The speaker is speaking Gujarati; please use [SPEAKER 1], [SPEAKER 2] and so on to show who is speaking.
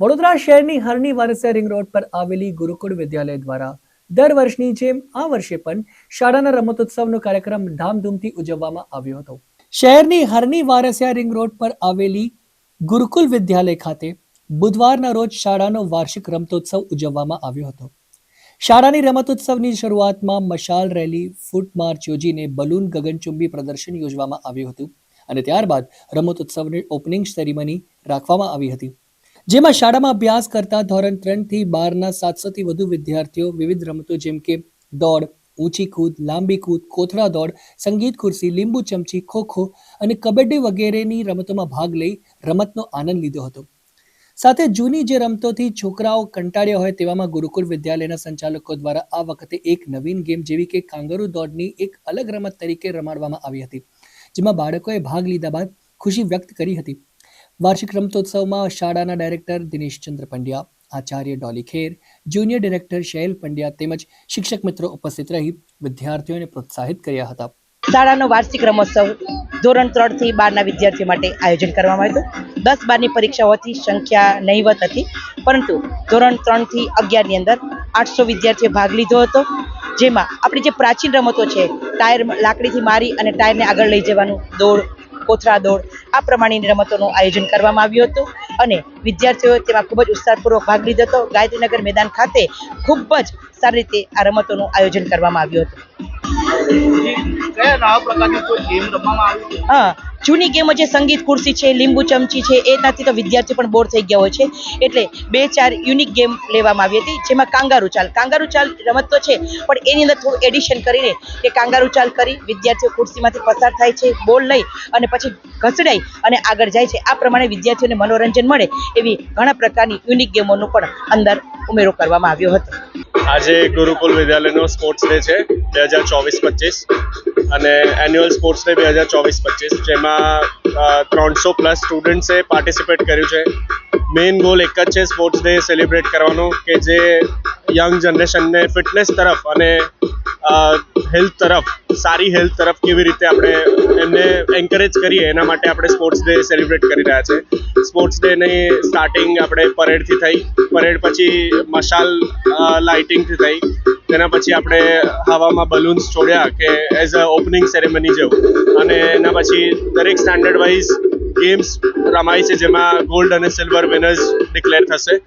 [SPEAKER 1] વડોદરા શહેરની હરની વારસિયા રિંગ રોડ પર આવેલી ગુરુકુળ વિદ્યાલય દ્વારા દર વર્ષની જેમ આ વર્ષે પણ શાળાના રમતોત્સવનો કાર્યક્રમ ધામધૂમથી ઉજવવામાં આવ્યો હતો. શહેરની હરની વારસિયા રિંગ રોડ પર આવેલી ગુરુકુલ વિદ્યાલય ખાતે બુધવારના રોજ શાળાનો વાર્ષિક રમતોત્સવ ઉજવવામાં આવ્યો હતો. શાળાની રમતોત્સવની શરૂઆતમાં મશાલ રેલી, ફૂટ માર્ચ યોજીને બલૂન ગગનચુંબી પ્રદર્શન યોજવામાં આવ્યું હતું અને ત્યારબાદ રમતોત્સવની ઓપનિંગ સેરેમની રાખવામાં આવી હતી. જેમાં શાળામાં અભ્યાસ કરતા ધોરણ ત્રણથી બારના સાતસોથી વધુ વિદ્યાર્થીઓ વિવિધ રમતો જેમ કે દોડ, ઊંચી કૂદ, લાંબી કૂદ, કોથળા દોડ, સંગીત ખુરશી લીંબુ ચમચી, ખોખો અને કબડ્ડી વગેરેની રમતોમાં ભાગ લઈ રમતનો આનંદ લીધો હતો. સાથે જૂની જે રમતોથી છોકરાઓ કંટાળ્યા હોય તેવામાં ગુરુકુળ વિદ્યાલયના સંચાલકો દ્વારા આ વખતે એક નવીન ગેમ જેવી કે કાંગારૂ દોડની એક અલગ રમત તરીકે રમાડવામાં આવી હતી, જેમાં બાળકોએ ભાગ લીધા બાદ ખુશી વ્યક્ત કરી હતી. વાર્ષિક રમતોત્સવમાં શાળાના ડાયરેક્ટર દિનેશચંદ્ર પંડ્યા, આચાર્ય ડોલી ખેર, જુનિયર ડિરેક્ટર શૈલ પંડ્યા તેમજ શિક્ષક મિત્રો ઉપસ્થિત રહી વિદ્યાર્થીઓને પ્રોત્સાહિત કર્યા હતા.
[SPEAKER 2] શાળાનો વાર્ષિક રમોત્સવ ધોરણ ત્રણથી બારના વિદ્યાર્થીઓ માટે આયોજન કરવામાં આવ્યું હતું. દસ બારની પરીક્ષા હોવાથી સંખ્યા નહીવત હતી, પરંતુ ધોરણ ત્રણથી અગિયારની અંદર આઠસો વિદ્યાર્થીઓ ભાગ લીધો હતો, જેમાં આપણી જે પ્રાચીન રમતો છે, ટાયર લાકડીથી મારી અને ટાયરને આગળ લઈ જવાનું દોડ કોથરા દોડ આ પ્રમાણેની રમતોનું આયોજન કરવામાં આવ્યું હતું અને વિદ્યાર્થીઓએ તેમાં ખૂબ જ ઉત્સાહપૂર્વક ભાગ લીધો હતો. ગાયત્રીનગર મેદાન ખાતે ખૂબ જ સારી રીતે આ રમતોનું આયોજન કરવામાં આવ્યું હતું. હા જૂની ગેમો જે સંગીત ખુરશી છે, લીંબુ ચમચી છે એનાથી તો વિદ્યાર્થીઓ પણ બોર થઈ ગયા હોય છે. એટલે બે ચાર યુનિક ગેમ લેવામાં આવી હતી, જેમાં કાંગારૂ ચાલ. કાંગારૂ ચાલ રમત તો છે, પણ એની અંદર થોડું એડિશન કરીને કે કાંગારૂ ચાલ કરી વિદ્યાર્થીઓ ખુરશીમાંથી પસાર થાય છે, બોલ લઈ અને પછી ઘસડાઈ અને આગળ જાય છે. આ પ્રમાણે વિદ્યાર્થીઓને મનોરંજન મળે એવી ઘણા પ્રકારની યુનિક ગેમોનો પણ અંદર ઉમેરો કરવામાં આવ્યો હતો.
[SPEAKER 3] આજે ગુરુકુલ વિદ્યાલયનો સ્પોર્ટ્સ ડે છે, બે હજાર ચોવીસ પચીસ. અને એન્યુઅલ સ્પોર્ટ્સ ડે બે હજાર ચોવીસ પચીસ જેમાં ત્રણસો પ્લસ સ્ટુડન્ટ્સે પાર્ટિસિપેટ કર્યું છે. મેઇન ગોલ એક જ છે સ્પોર્ટ્સ ડે સેલિબ્રેટ કરવાનો, કે જે યંગ જનરેશનને ફિટનેસ તરફ અને હેલ્થ તરફ, સારી હેલ્થ તરફ કેવી રીતે આપણે એમને એન્કરેજ કરીએ, એના માટે આપણે સ્પોર્ટ્સ ડે સેલિબ્રેટ કરી રહ્યા છે. સ્પોર્ટ્સ ડેની સ્ટાર્ટિંગ આપણે પરેડથી થઈ, પરેડ પછી મશાલ લાઇટિંગથી થઈ. તેના પછી આપણે હવામાં બલૂન્સ છોડ્યા કે એઝ અ ઓપનિંગ સેરેમની જેવું. અને એના પછી દરેક સ્ટાન્ડર્ડ વાઇઝ ગેમ્સ રમાય છે, જેમાં ગોલ્ડ અને સિલ્વર વિનર્સ ડિક્લેર થશે.